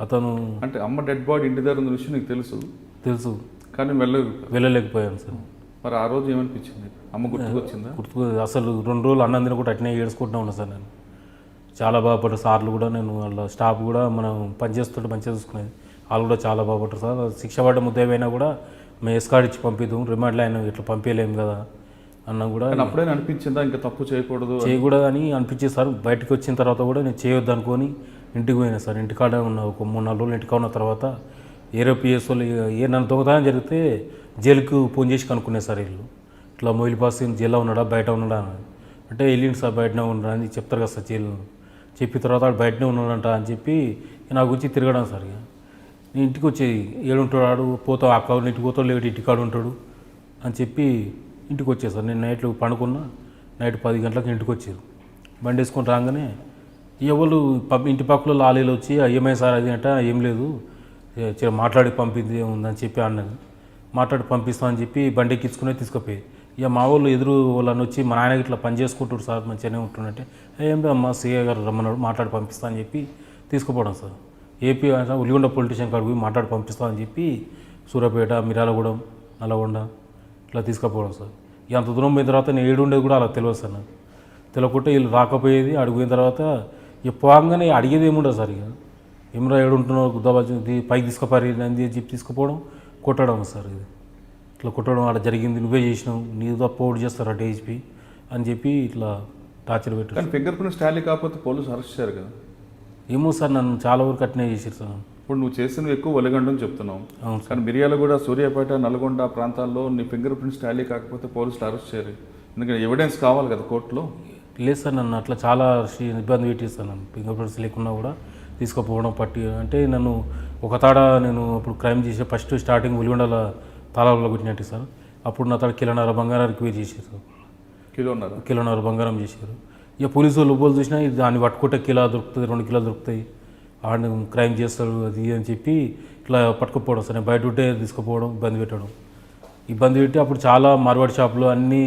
అతను అంటే అమ్మ డెడ్ బాడీ ఇంటి దగ్గర ఉన్న విషయం నీకు తెలుసు? తెలుసు. కానీ వెళ్ళలేదు వెళ్ళలేకపోయాను సార్. మరి ఆ రోజు ఏమనిపించింది? అమ్మ గుర్తుకొచ్చిందా? గుర్తుకు అసలు రెండు రోజులు అన్నం తిన కూడా అట్నే ఏడుచుకుంటూ ఉన్నా సార్ నేను. చాలా బాగుపడ్డారు సార్లు కూడా నేను వాళ్ళ స్టాఫ్ కూడా మనం పనిచేస్తుంటే మంచిగా చూసుకునేది. వాళ్ళు కూడా చాలా బాగుపడ్డారు సార్. శిక్ష పడ్డ ముద్దైపోయినా కూడా మేము ఎస్కాడ్ ఇచ్చి పంపిద్దాం రిమాండ్లో ఆయన ఇట్లా పంపించలేము కదా అన్న కూడా కానీ అప్పుడైనా అనిపించిందా? ఇంకా తప్పు చేయకూడదు చేయకూడదు అని అనిపించేది సార్. బయటకు వచ్చిన తర్వాత కూడా నేను చేయొద్దు అనుకొని ఇంటికి పోయినా సార్ ఇంటికాడ ఉన్న ఒక మూడు నాలుగు రోజులు ఇంటికా ఉన్న తర్వాత ఏరోపిఎస్ వాళ్ళు ఇక ఏ నన్ను దొంగతనం జరిగితే జైలుకు ఫోన్ చేసి కనుక్కునే సార్ వీళ్ళు. ఇట్లా మొయిల్ పాస్ జైల్లో ఉన్నాడా బయట ఉన్నాడా అని. అంటే వెళ్ళింది సార్ బయటనే ఉన్నాడా అని చెప్తారు కదా సార్ జైలు చెప్పిన తర్వాత వాడు బయటనే ఉన్నాడంట అని చెప్పి నా గురించి తిరగడం సార్ ఇక నేను ఇంటికి వచ్చి ఏడుంటాడు ఆడు పోతావు అక్క ఇంటికి పోతావు లేకపోతే ఇంటికాడు ఉంటాడు అని చెప్పి ఇంటికి వచ్చేసారు నేను నైట్లో పండుకున్నా నైట్ పది గంటలకు ఇంటికి వచ్చారు. బండి వేసుకొని రాగానే ఎవరు ఇంటి పక్కల లాలీలు వచ్చి ఏమై సార్ అది అంట ఏం లేదు. మాట్లాడి పంపింది ఉందని చెప్పి అన్నది మాట్లాడి పంపిస్తామని చెప్పి బండి ఎక్కించుకునే తీసుకుపోయి. ఇక మా వాళ్ళు ఎదురు వాళ్ళని వచ్చి మా నాయన ఇట్లా పని చేసుకుంటారు సార్ మంచిగానే ఉంటుందంటే ఏం లేదు సీఏ గారు రమ్మన్నాడు మాట్లాడి పంపిస్తా అని చెప్పి తీసుకుపోవడం సార్. ఏపీ ఉల్లిగొండ పొలిటీషియన్ కాడికి మాట్లాడి పంపిస్తామని చెప్పి సూర్యాపేట మిరాలగూడెం నల్లగొండ ఇట్లా తీసుకుపోవడం సార్. ఇక అంత దూరం పోయిన తర్వాత నేను ఏడు ఉండేది కూడా అలా తెలియదు సార్ నాకు. తెలియకుంటే వీళ్ళు రాకపోయేది అడిగిన తర్వాత ఇక పోగానే అడిగేది ఏముండదు సార్ ఇక. ఏమరా ఏడు ఉంటున్నావు గుద్దాబాజు పైకి తీసుకుపారి అని చెప్పి తీసుకుపోవడం కొట్టడం సార్ ఇది. ఇట్లా కొట్టడం అక్కడ జరిగింది నువ్వే చేసినావు నీవు తప్ప ఓడి చేస్తారు డీహెచ్పి అని చెప్పి ఇట్లా టార్చర్ పెట్టారు. కానీ ఫింగర్ ప్రింట్స్ టాలీ కాకపోతే పోలీసు అరెస్ట్ చేశారు కదా. ఏమో సార్ నన్ను చాలా వరకు అట్నే చేసారు సార్. ఇప్పుడు నువ్వు చేసినవి ఎక్కువ ఒలగండం చెప్తున్నావు. అవును సార్. కానీ మిర్యాలగూడ సూర్యాపేట నల్గొండ ప్రాంతాల్లో నీ ఫింగర్ ప్రింట్స్ టాలీ కాకపోతే పోలీసులు అరెస్ట్ చేయరు. ఎందుకంటే ఎవిడెన్స్ కావాలి కదా కోర్టులో. లేదు సార్ నన్ను అట్లా చాలా ఇబ్బంది పెట్టేస్తాను నన్ను. ఫింగర్ ప్రింట్స్ లేకున్నా కూడా తీసుకుపోవడం పట్టి అంటే నన్ను ఒక తాడ నేను అప్పుడు క్రైమ్ చేసే ఫస్ట్ స్టార్టింగ్ ఉలిగొండల తాళాలలో కొట్టినట్టు సార్. అప్పుడు నా తాడ కిలోన్నర బంగారానికి వేరు చేశారు కిలోన్నర? కిలోన్నర బంగారం చేశారు. ఇక పోలీసు వాళ్ళు లోపల చూసినా దాన్ని పట్టుకుంటే కిలో దొరుకుతుంది రెండు కిలో దొరుకుతాయి. ఆడిని క్రైమ్ చేస్తారు అది అని చెప్పి ఇట్లా పట్టుకుపోవడం సార్. నేను బయట ఉంటే తీసుకుపోవడం ఇబ్బంది పెట్టడం. ఇబ్బంది పెట్టి అప్పుడు చాలా మార్వాడి షాపులు అన్నీ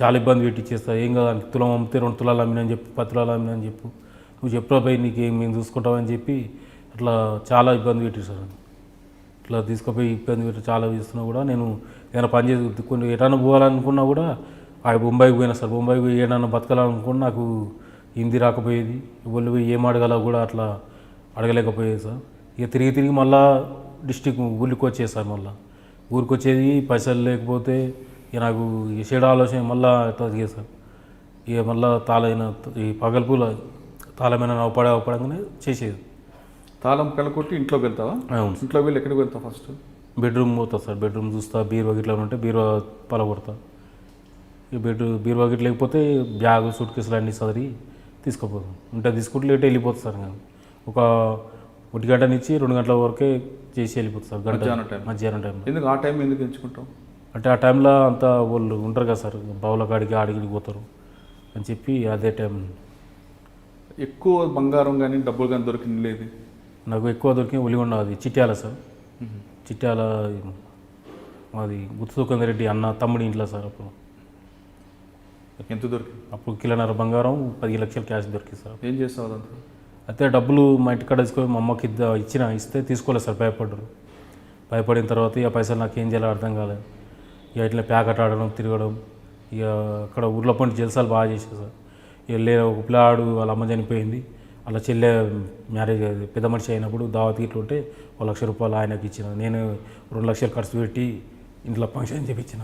చాలా ఇబ్బంది పెట్టి ఇచ్చేస్తారు ఏం కాదు తులం అమ్మితే రెండు తులాలు అమ్మినని చెప్పు పది తులాలు అమ్మినని చెప్పు. నువ్వు చెప్పరా పోయి నీకు ఏం మేము చూసుకుంటామని చెప్పి అట్లా చాలా ఇబ్బంది పెట్టి సార్. ఇట్లా తీసుకుపోయి ఇబ్బంది పెట్టి చాలా చేస్తున్నా కూడా. నేను ఏదైనా పని చేసి కొన్ని ఎటన్నా పోవాలనుకున్నా కూడా ఆ బొంబాయికి పోయినా సార్. బొంబాయికి పోయి ఏదైనా బతకాలనుకున్నా నాకు హిందీ రాకపోయేది. వాళ్ళు పోయి ఏం అడగాలో కూడా అట్లా అడగలేకపోయేది సార్. ఇక తిరిగి తిరిగి మళ్ళా డిస్టిక్ ఊరికి వచ్చేది సార్ మళ్ళీ. ఊరికి వచ్చేది పైసలు లేకపోతే ఇక నాకు ఈ చెడు ఆలోచన మళ్ళా దిగేది సార్? ఇక మళ్ళా తాళైన ఈ పగల్పూల తాళమైన అవపడ అవపడంగానే చేసేది. తాళం కలకొట్టి ఇంట్లోకి వెళ్తావా? అవును ఇంట్లోకి వెళ్ళి ఎక్కడికి వెళ్తావు ఫస్ట్ బెడ్రూమ్ పోతా సార్. బెడ్రూమ్ చూస్తా బీరువా గిట్లా ఉంటే బీరువా పలగొడతా ఈ బెడ్ బీరువా గిట్ల లేకపోతే బ్యాగ్ సూట్ కేసులు అన్నీ సదిరి తీసుకుపోతాం. ఉంటే తీసుకుంటే లేట్ వెళ్ళిపోతుంది సార్ నేను ఒక ఒకటి గంట నుంచి రెండు గంటల వరకే చేసి వెళ్ళిపోతుంది సార్. గంట మధ్యాహ్నం టైం ఎందుకు? ఆ టైం ఎందుకు ఎంచుకుంటావు? అంటే ఆ టైంలో అంతా వాళ్ళు ఉంటారు కదా సార్ బావుల కాడికి ఆడికి పోతారు అని చెప్పి అదే టైం. ఎక్కువ బంగారం కానీ డబ్బులు కానీ దొరికింది లేదు నాకు ఎక్కువ దొరికిన ఉలిగొండ అది చిట్యాల సార్. చిట్యాల అది గుర్తు రెడ్డి అన్న తమ్ముడి ఇంట్లో సార్ అప్పుడు. ఎంత దొరికింది? అప్పుడు కిలోన్నర బంగారం పది లక్షలు క్యాష్ దొరికింది సార్. ఏం చేస్తావు అయితే డబ్బులు మా ఇంటికాడ తీసుకొని మా అమ్మకి ఇద్ద ఇచ్చిన ఇస్తే తీసుకోలేదు సార్ భయపడ్డారు. భయపడిన తర్వాత ఇక పైసలు నాకు ఏం చేయాలో అర్థం కాలేదు. ఇక ఇట్లా ప్యాకెట్ ఆడడం తిరగడం ఇక అక్కడ ఊర్లో పండి జలసాలు బాగా చేసేది సార్. ఇక లే ఒక పిల్లాడు వాళ్ళ అమ్మ చనిపోయింది. వాళ్ళ చెల్లె మ్యారేజ్. పెద్ద మనిషి అయినప్పుడు దావత్ ఇట్లా ఉంటే ఒక లక్ష రూపాయలు ఆయనకి ఇచ్చిన. నేను రెండు లక్షలు ఖర్చు పెట్టి ఇంట్లో ఫంక్షన్ చేపించిన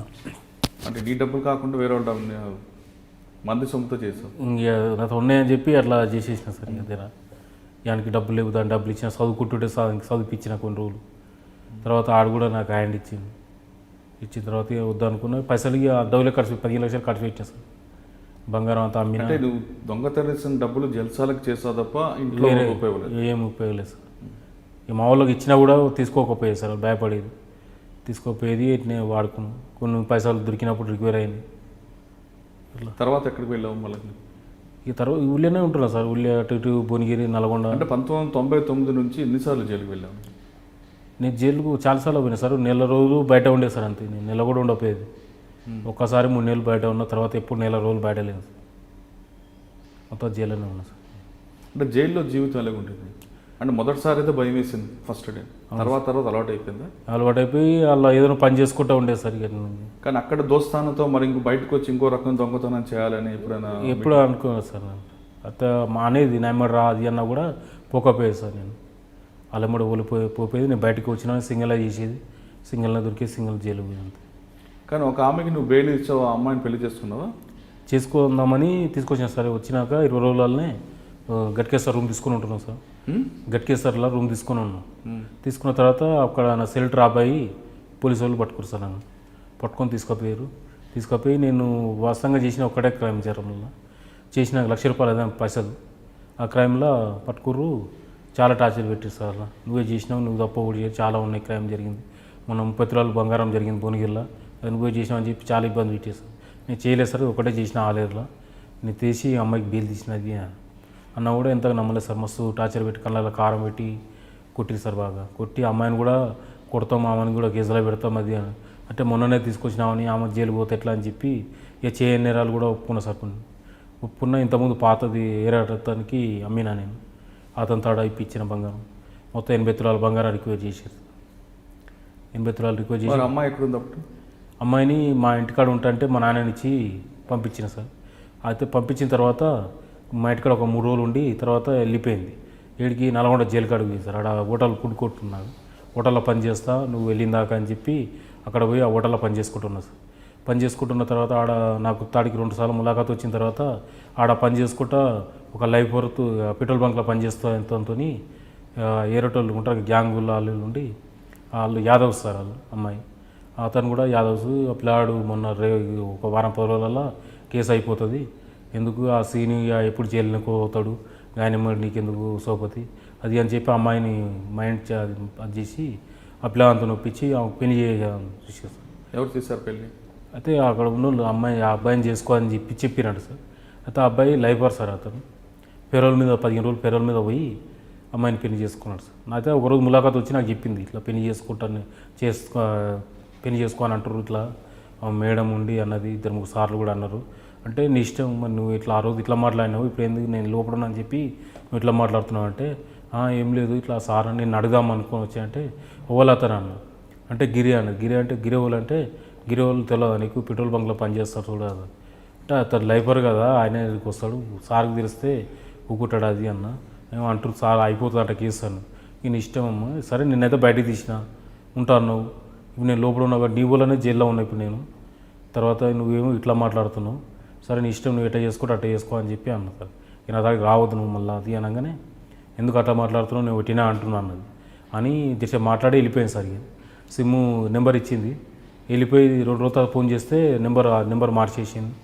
అంటే నీ డబ్బులు కాకుండా వేరే వాళ్ళ మంది సొమ్ముతో చేసావు ఇంక నాతో ఉన్నాయని చెప్పి అట్లా చేసేసిన సార్ ఇక దగ్గర. దానికి డబ్బులు లేవు దాని డబ్బులు ఇచ్చిన. చదువుకుంటుంటే చదువు చదివిపించిన కొన్ని రోజులు. తర్వాత ఆడు కూడా నాకు హ్యాండ్ ఇచ్చింది ఇచ్చిన తర్వాత ఇక వద్దు అనుకున్నా పైసలు ఇక డబ్బులే ఖర్చు పదిహేను లక్షలు ఖర్చు పెట్టిన సార్ బంగారం అంతా అమ్మిన అంటే నువ్వు దొంగతనం డబ్బులు జల్సాలకు చేసావు తప్ప ఇంట్లో ఏం ఉపయోగం లేదు సార్. మా వాళ్ళకి ఇచ్చినా కూడా తీసుకోకపోయేది సార్ భయపడేది. తీసుకోపోయేది ఇట్నే వాడుకున్నాం. కొన్ని పైసలు దొరికినప్పుడు రిక్వైర్ అయింది. తర్వాత ఎక్కడికి వెళ్ళావు మళ్ళీ? ఇక తర్వాత ఊళ్ళోనే ఉంటున్నా సార్ ఊళ్ళో అటు ఇటు భువనగిరి నల్గొండ. అంటే పంతొమ్మిది వందల తొంభై తొమ్మిది నుంచి ఎన్నిసార్లు జైలుకి వెళ్ళావు? నేను జైలుకు చాలాసార్లు పోయినా సార్ నెల రోజులు బయట ఉండే సార్ అంతే. నేను నెల కూడా ఉండకపోయేది. ఒక్కసారి మూడు నెలలు బయట ఉన్న తర్వాత ఎప్పుడు నెల రోజులు బయట లేదు మొత్తం జైల్లోనే ఉన్నా సార్. అంటే జైల్లో జీవితం ఎలాగ ఉంటుంది? అంటే మొదటిసారి అయితే భయం వేసింది ఫస్ట్ డే తర్వాత తర్వాత అలవాటు అయిపోయిందా? అలవాటు అయిపోయి అలా ఏదైనా పని చేసుకుంటూ ఉండేది సార్ కానీ అక్కడ దోస్తానంతో మరి ఇంకో బయటకు వచ్చి ఇంకో రకం దొంగతనం చేయాలని ఎప్పుడైనా ఎప్పుడు అనుకోలేదు సార్. అత్త మా అనేది నా రా అది అన్నా కూడా పోకపోయేది సార్ నేను. అల్లమ్మడి ఓలిపోయి పోయేది నేను బయటకు వచ్చినా సింగిల్ చేసేది. సింగిల్న దొరికి సింగిల్ జైలు పోయేది అంతే. కానీ ఒక ఆమెకి నువ్వు బెయిల్ ఇచ్చావు ఆ అమ్మాయిని పెళ్ళి చేసుకున్నావా? చేసుకుందామని తీసుకొచ్చాను సార్. వచ్చినాక ఇరవై రోజులనే గట్కేశ్వర్ రూమ్ తీసుకుని ఉంటున్నాం సార్? గట్కేశ్వర్లో రూమ్ తీసుకుని ఉన్నాం. తీసుకున్న తర్వాత అక్కడ నా సెల్ డ్రాప్ అయ్యి పోలీసు వాళ్ళు పట్టుకురు సార్ నన్ను. పట్టుకొని తీసుకుపోయారు. తీసుకుపోయి నేను వాస్తవంగా చేసిన ఒక్కటే క్రైమ్ జరంలో చేసిన లక్ష రూపాయలు అదే పైసలు. ఆ క్రైమ్లో పట్టుకుర్రు చాలా టార్చర్ పెట్టారు సార్ అలా. నువ్వే చేసినావు నువ్వు తప్ప కూడా చాలా ఉన్నాయి క్రైమ్ జరిగింది. మొన్న ముప్పై తులాలు బంగారం జరిగింది భువనగిరిలో. అది నువ్వే చేసినావు అని చెప్పి చాలా ఇబ్బంది పెట్టేసి నేను చేయలేదు సార్ ఒకటే చేసిన ఆలేరులో. నేను తీసి అమ్మాయికి బీల్ తీసినది అన్న కూడా ఎంతగా నమ్మలేదు సార్ మస్తు టార్చర్ పెట్టి కళ్ళలో కారం పెట్టి కొట్టిరు సార్ బాగా. కొట్టి అమ్మాయిని కూడా కొడతాం మామని కూడా కేసులో పెడతాం అది అని. అంటే మొన్ననే తీసుకొచ్చినామని ఆమె జైలు పోతే ఎట్లా అని చెప్పి ఇక చేయని నేరాలు కూడా ఒప్పుకున్నా సార్ కొన్ని. ఒప్పుకున్నా ఇంతకుముందు పాతది ఏరాటానికి అమ్మినా నేను. అతని తాడ ఇప్పించిన బంగారం? మొత్తం ఎనభై తులాల బంగారం రిక్వెస్ట్ చేశారు. ఎనభై తులాలు రిక్వెస్ట్ చేసి మరి అమ్మాయి ఎక్కడుంది అప్పుడు? అమ్మాయిని మా ఇంటికాడ ఉంటుంటే మా నాన్ననిచ్చి పంపించిన సార్. అయితే పంపించిన తర్వాత మా ఇంటికాడ ఒక మూడు రోజులు ఉండి తర్వాత వెళ్ళిపోయింది. ఏడికి నల్గొండ జైలు కాడికి పోయింది సార్ ఆడ హోటల్ ఫుడ్ కొట్టున్నాడు హోటల్లో పని చేస్తా నువ్వు వెళ్ళిన దాకా అని చెప్పి అక్కడ పోయి ఆ హోటల్లో పని చేసుకుంటున్నా సార్. పని చేసుకుంటున్న తర్వాత ఆడ నాకు తాడికి రెండు సార్లు ములాఖాత్ వచ్చిన తర్వాత ఆడ పని చేసుకుంటా ఒక లైఫ్ వర్త్ పెట్రోల్ బంక్లో పని చేస్తా ఎంతతో ఏరోటోళ్ళు ఉంటారు గ్యాంగ్ వాళ్ళు ఉండి వాళ్ళు యాదవ్స్ సార్ వాళ్ళు అమ్మాయి. అతను కూడా యాదవ్స్ ఆ పిల్లాడు మొన్న రే ఒక వారం పది రోజులలో కేసు అయిపోతుంది. ఎందుకు ఆ సీని ఎప్పుడు జైలుకి పోతాడు? ఆయన మరి నీకెందుకు సోపతి? అది అని చెప్పి అమ్మాయిని మైండ్ అది చేసి ఆ పిల్లలంతా నొప్పించి పెళ్ళి చూసేసారు ఎవరు తీశారు పెళ్ళి అయితే అక్కడ ఉన్న అమ్మాయి ఆ అబ్బాయిని చేసుకో అని చెప్పి చెప్పినాడు సార్. అయితే ఆ అబ్బాయి లైఫర్ సార్ అతను. పెరోల్ మీద పదిహేను రోజులు పెరోల్ మీద పోయి అమ్మాయిని పెళ్ళి చేసుకున్నాడు సార్. నాకైతే ఒకరోజు ములాఖాత్ వచ్చి నాకు చెప్పింది ఇట్లా పెళ్ళి చేసుకుంటాను చేసుకో పెళ్ళి చేసుకో అంటారు ఇట్లా. మేడం ఉండి అన్నది ఇద్దరు ముగ్గురు సార్లు కూడా అన్నారు. అంటే నీ ఇష్టం మరి నువ్వు ఇట్లా ఆ రోజు ఇట్లా మాట్లాడినావు ఇప్పుడు ఎందుకు నేను లోపల అని చెప్పి నువ్వు ఇట్లా మాట్లాడుతున్నావు అంటే ఏం లేదు ఇట్లా సార్ అని నేను అడుగుదాం అనుకుని వచ్చా అంటే అన్న. అంటే గిరి అన్నది గిరి అంటే గిరి వాళ్ళు అంటే గిరి వాళ్ళు తెలియదు నీకు? పెట్రోల్ బంక్లో పనిచేస్తారు చూడదు అంటే అతను లైఫర్ కదా ఆయన వస్తాడు. సార్కి తెలిస్తే ఊకుంటాడు అది అన్న. ఏమో అంటారు సార్ అయిపోతుంది అంట కేసు అన్న. ఈయన ఇష్టం అమ్మ. సరే నిన్నైతే బయటకు తీసిన. ఉంటాను నువ్వు ఇప్పుడు నేను లోపల ఉన్నా కాబట్టి నీ వల్లనే జైల్లో ఉన్నా ఇప్పుడు నేను. తర్వాత నువ్వేమో ఇట్లా మాట్లాడుతున్నావు. సరే నీ ఇష్టం నువ్వు ఎట్లా చేసుకో అట్లా చేసుకో అని చెప్పి అన్న సార్. నేను నా రావద్దు నువ్వు మళ్ళీ అది అనగానే ఎందుకు అట్లా మాట్లాడుతున్నావు? నేను పెట్టినా అంటున్నాను అన్నది. అని దిశ మాట్లాడి వెళ్ళిపోయాను సార్ సిమ్ నెంబర్ ఇచ్చింది. వెళ్ళిపోయి రెండు రోజుల ఫోన్ చేస్తే నెంబర్ ఆ నెంబర్ మార్చేసింది.